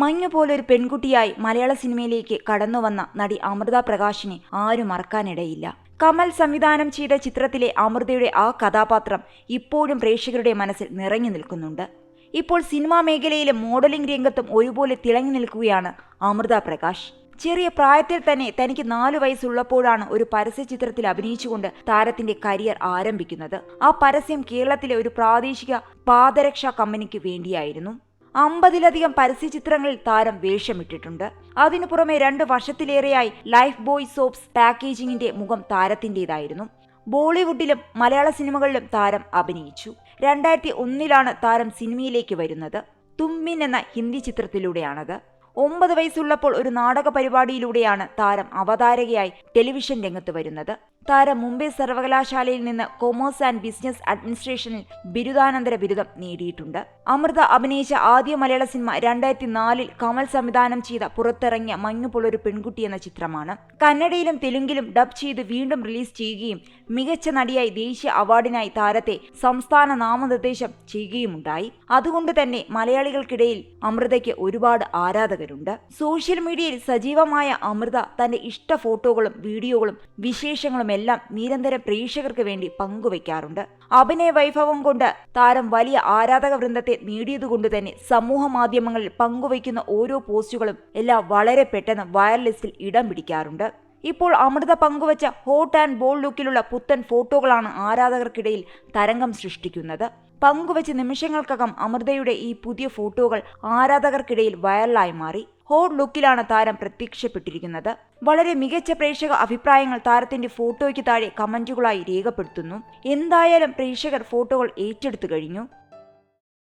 മഞ്ഞു പോലൊരു പെൺകുട്ടിയായി മലയാള സിനിമയിലേക്ക് കടന്നുവന്ന നടി അമൃത പ്രകാശിനെ ആരും മറക്കാനിടയില്ല. കമൽ സംവിധാനം ചെയ്ത ചിത്രത്തിലെ അമൃതയുടെ ആ കഥാപാത്രം ഇപ്പോഴും പ്രേക്ഷകരുടെ മനസ്സിൽ നിറഞ്ഞു നിൽക്കുന്നുണ്ട്. ഇപ്പോൾ സിനിമാ മേഖലയിലും മോഡലിംഗ് രംഗത്തും ഒരുപോലെ തിളങ്ങി നിൽക്കുകയാണ് അമൃത പ്രകാശ്. ചെറിയ പ്രായത്തിൽ തന്നെ തനിക്ക് നാലു വയസ്സുള്ളപ്പോഴാണ് ഒരു പരസ്യ ചിത്രത്തിൽ അഭിനയിച്ചുകൊണ്ട് താരത്തിന്റെ കരിയർ ആരംഭിക്കുന്നത്. ആ പരസ്യം കേരളത്തിലെ ഒരു പ്രാദേശിക പാദരക്ഷാ കമ്പനിക്ക് വേണ്ടിയായിരുന്നു. അമ്പതിലധികം പരസ്യ ചിത്രങ്ങളിൽ താരം വേഷമിട്ടിട്ടുണ്ട്. അതിനു പുറമെ രണ്ട് വർഷത്തിലേറെയായി ലൈഫ് ബോയ് സോപ്സ് പാക്കേജിംഗിന്റെ മുഖം താരത്തിന്റെതായിരുന്നു ബോളിവുഡിലും മലയാള സിനിമകളിലും താരം അഭിനയിച്ചു. രണ്ടായിരത്തി ഒന്നിലാണ് താരം സിനിമയിലേക്ക് വരുന്നത്. തുമ്മിൻ എന്ന ഹിന്ദി ചിത്രത്തിലൂടെയാണത്. ഒമ്പത് വയസ്സുള്ളപ്പോൾ ഒരു നാടക പരിപാടിയിലൂടെയാണ് താരം അവതാരകയായി ടെലിവിഷൻ രംഗത്ത് വരുന്നത്. താരം മുംബൈ സർവകലാശാലയിൽ നിന്ന് കൊമേഴ്സ് ആൻഡ് ബിസിനസ് അഡ്മിനിസ്ട്രേഷനിൽ ബിരുദാനന്തര ബിരുദം നേടിയിട്ടുണ്ട്. അമൃത അഭിനയിച്ച ആദ്യ മലയാള സിനിമ രണ്ടായിരത്തി നാലിൽ കമൽ സംവിധാനം ചെയ്ത പുറത്തിറങ്ങിയ മഞ്ഞുപോലൊരു പെൺകുട്ടി എന്ന ചിത്രമാണ്. കന്നഡയിലും തെലുങ്കിലും ഡബ് ചെയ്ത് വീണ്ടും റിലീസ് ചെയ്യുകയും മികച്ച നടിയായി ദേശീയ അവാർഡിനായി താരത്തെ സംസ്ഥാന നാമനിർദ്ദേശം ചെയ്യുകയുമുണ്ടായി. അതുകൊണ്ട് തന്നെ മലയാളികൾക്കിടയിൽ അമൃതയ്ക്ക് ഒരുപാട് ആരാധകരുണ്ട്. സോഷ്യൽ മീഡിയയിൽ സജീവമായ അമൃത തന്റെ ഇഷ്ട ഫോട്ടോകളും വീഡിയോകളും വിശേഷങ്ങളും എല്ലാം നിരന്തരം പ്രേക്ഷകർക്ക് വേണ്ടി പങ്കുവയ്ക്കാറുണ്ട്. അഭിനയ വൈഭവം കൊണ്ട് താരം വലിയ ആരാധക വൃന്ദത്തെ നേടിയതുകൊണ്ട് തന്നെ സമൂഹ മാധ്യമങ്ങളിൽ പങ്കുവയ്ക്കുന്ന ഓരോ പോസ്റ്റുകളും എല്ലാം വളരെ പെട്ടെന്ന് വയർലെസ്സിൽ ഇടം പിടിക്കാറുണ്ട്. ഇപ്പോൾ അമൃത പങ്കുവച്ച ഹോട്ട് ആൻഡ് ബോൾ ലുക്കിലുള്ള പുത്തൻ ഫോട്ടോകളാണ് ആരാധകർക്കിടയിൽ തരംഗം സൃഷ്ടിക്കുന്നത്. പങ്കുവച്ച നിമിഷങ്ങൾക്കകം അമൃതയുടെ ഈ പുതിയ ഫോട്ടോകൾ ആരാധകർക്കിടയിൽ വൈറലായി മാറി. ഹോട്ട് ലുക്കിലാണ് താരം പ്രത്യക്ഷപ്പെട്ടിരിക്കുന്നത്. വളരെ മികച്ച പ്രേക്ഷക അഭിപ്രായങ്ങൾ താരത്തിന്റെ ഫോട്ടോയ്ക്ക് താഴെ കമന്റുകളായി രേഖപ്പെടുത്തുന്നു. എന്തായാലും പ്രേക്ഷകർ ഫോട്ടോകൾ ഏറ്റെടുത്തു കഴിഞ്ഞു.